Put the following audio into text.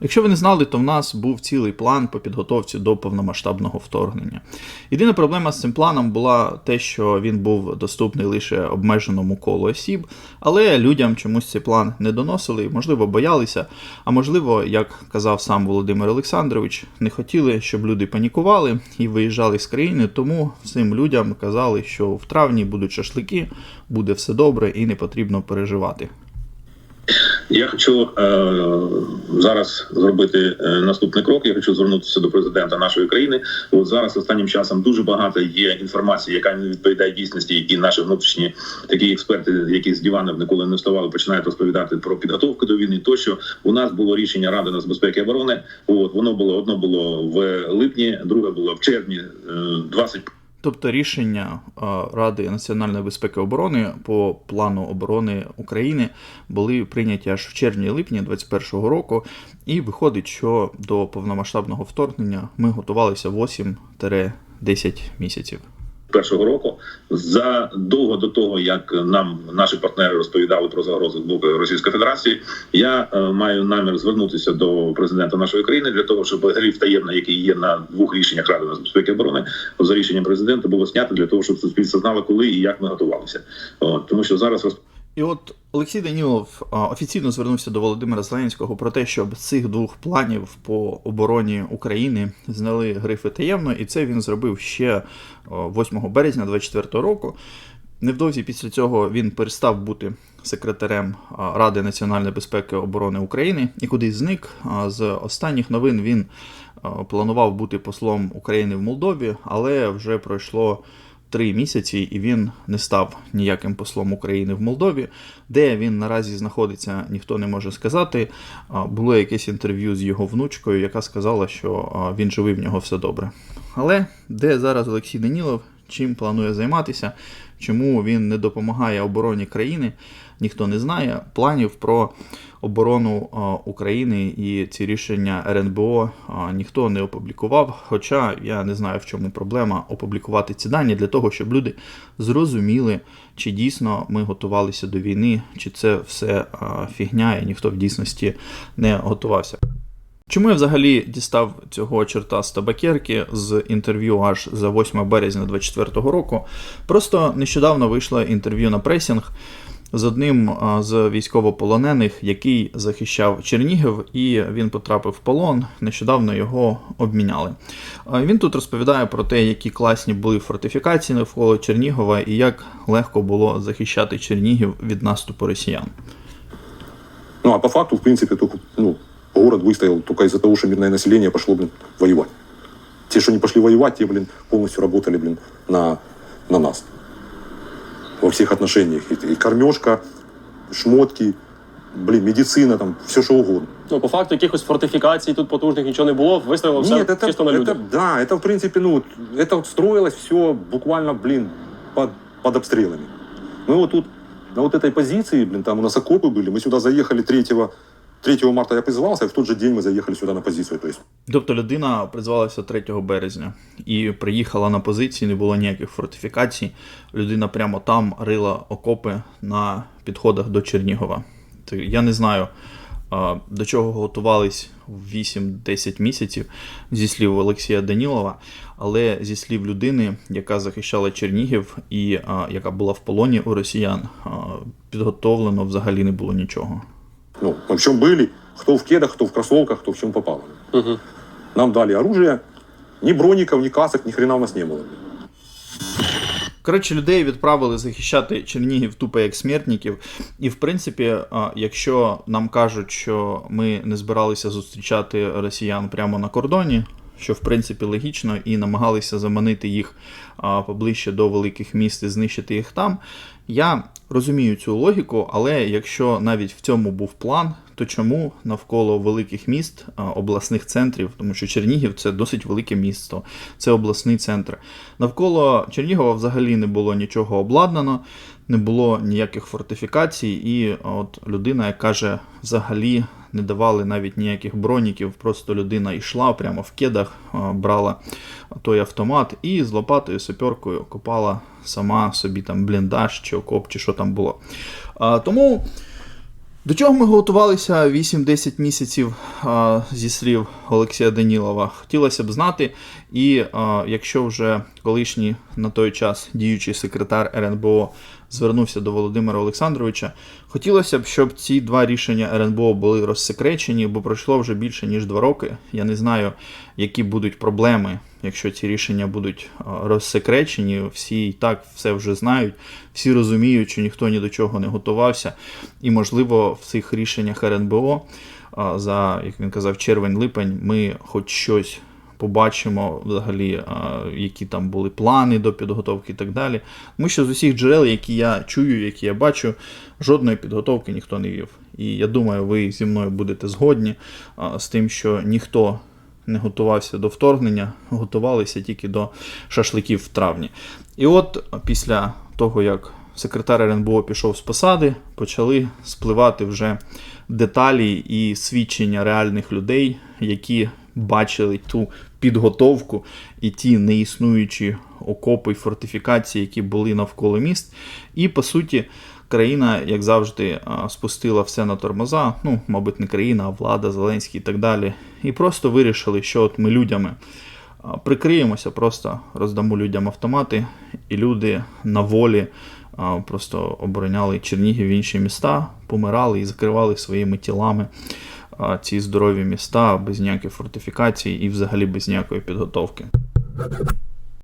Якщо ви не знали, то в нас був цілий план по підготовці до повномасштабного вторгнення. Єдина проблема з цим планом була те, що він був доступний лише обмеженому колу осіб, але людям чомусь цей план не доносили, можливо, боялися, а можливо, як казав сам Володимир Олександрович, не хотіли, щоб люди панікували і виїжджали з країни, тому всім людям казали, що в травні будуть шашлики, буде все добре і не потрібно переживати. Я хочу е, зараз зробити е, наступний крок. Я хочу звернутися до президента нашої країни. От зараз останнім часом дуже багато є інформації, яка не відповідає дійсності, і наші внутрішні такі експерти, які з диванів ніколи не вставали, починають розповідати про підготовку до війни. Тощо у нас було рішення Ради нацбезпеки і оборони. От воно було одно було в липні, друге було в червні е, 20 Тобто рішення Ради національної безпеки і оборони по плану оборони України були прийняті аж в червні-липні 2021 року, і виходить, що до повномасштабного вторгнення ми готувалися 8-10 місяців. Першого року задовго до того, як нам наші партнери розповідали про загрози з боку Російської Федерації, я е, маю намір звернутися до президента нашої країни для того, щоб гриф таємний, який є на двох рішеннях Ради нацбезпеки і оборони, за рішенням президента було знято для того, щоб суспільство знало, коли і як ми готувалися. От, тому що зараз І от Олексій Данілов офіційно звернувся до Володимира Зеленського про те, щоб цих двох планів по обороні України зняли грифи таємно, і це він зробив ще 8 березня 2024 року. Невдовзі після цього він перестав бути секретарем Ради національної безпеки і оборони України і кудись зник. З останніх новин він планував бути послом України в Молдові, але вже пройшло три місяці, і він не став ніяким послом України в Молдові. Де він наразі знаходиться, ніхто не може сказати. Було якесь інтерв'ю з його внучкою, яка сказала, що він живий, в нього все добре. Але де зараз Олексій Данілов, чим планує займатися, чому він не допомагає обороні країни, ніхто не знає. Планів про оборону України і ці рішення РНБО ніхто не опублікував. Хоча я не знаю, в чому проблема опублікувати ці дані для того, щоб люди зрозуміли, чи дійсно ми готувалися до війни, чи це все фігня, і ніхто в дійсності не готувався. Чому я взагалі дістав цього черта з табакерки з інтерв'ю аж за 8 березня 2024 року? Просто нещодавно вийшло інтерв'ю на пресінг з одним з військовополонених, який захищав Чернігів, і він потрапив в полон. Нещодавно його обміняли. Він тут розповідає про те, які класні були фортифікації навколо Чернігова і як легко було захищати Чернігів від наступу росіян. Ну, а по факту, в принципе, только, ну, город выстоял только из-за того, что мирное население пошло, блин, воевать. Те, что не пошли воевать, те, блин, полностью работали, блин, на, на нас. Во всех отношениях. И, и кормежка, шмотки, блин, медицина, там, все что угодно. Ну, по факту, якихось фортифікацій тут потужних нічого не було, вистрілило все Нет, это, чисто на людях. это, да, это, в принципе, ну, вот, это вот строилось все буквально, блин, под, под обстрелами. Мы вот тут, на вот этой позиции, блин, там у нас окопы были, мы сюда заехали 3, 3 марта я призывался, и в тот же день мы заехали сюда на позицию. То есть Тобто людина призвалася 3 березня і приїхала на позиції, не було ніяких фортифікацій. Людина прямо там рила окопи на підходах до Чернігова. Я не знаю, до чого готувались 8-10 місяців зі слів Олексія Данілова, але зі слів людини, яка захищала Чернігів і яка була в полоні у росіян, підготовлено взагалі не було нічого. Ну, в чем были, кто в кедах, кто в кроссовках, кто в чем попало. Угу. Нам дали оружие, ни броников, ни касок, ни хрена у нас не было. Коротше, людей відправили захищати Чернігів тупо як смертників. І в принципі, якщо нам кажуть, що ми не збиралися зустрічати росіян прямо на кордоні, що в принципі логічно, і намагалися заманити їх поближче до великих міст і знищити їх там. Я розумію цю логіку, але якщо навіть в цьому був план, то чому навколо великих міст, обласних центрів, тому що Чернігів це досить велике місто, це обласний центр. Навколо Чернігова взагалі не було нічого обладнано, не було ніяких фортифікацій, і от людина, яка каже, взагалі не давали навіть ніяких броніків, просто людина йшла прямо в кедах, брала той автомат і з лопатою, саперкою копала сама собі там бліндаж чи окоп, чи що там було. Тому До чого ми готувалися 8-10 місяців а, зі слів Олексія Данілова? Хотілося б знати. І а, якщо вже колишній на той час діючий секретар РНБО звернувся до Володимира Олександровича, хотілося б, щоб ці два рішення РНБО були розсекречені, бо пройшло вже більше ніж два роки. Я не знаю, які будуть проблеми, якщо ці рішення будуть розсекречені. Всі і так все вже знають, всі розуміють, що ніхто ні до чого не готувався. І, можливо, в цих рішеннях РНБО за, як він казав, червень-липень ми хоч щось побачимо взагалі, які там були плани до підготовки і так далі. Тому що з усіх джерел, які я чую, які я бачу, жодної підготовки ніхто не вів. І я думаю, ви зі мною будете згодні з тим, що ніхто не готувався до вторгнення, готувалися тільки до шашликів в травні. І от після того, як секретар РНБО пішов з посади, почали спливати вже деталі і свідчення реальних людей, які бачили ту підготовку і ті неіснуючі окопи й фортифікації, які були навколо міст. І по суті, країна, як завжди, спустила все на тормоза. Ну, мабуть, не країна, а влада, Зеленський і так далі. І просто вирішили, що от ми людями прикриємося, просто роздамо людям автомати, і люди на волі просто обороняли Чернігів і інші міста, помирали і закривали своїми тілами ці здорові міста без ніяких фортифікації і взагалі без ніякої підготовки.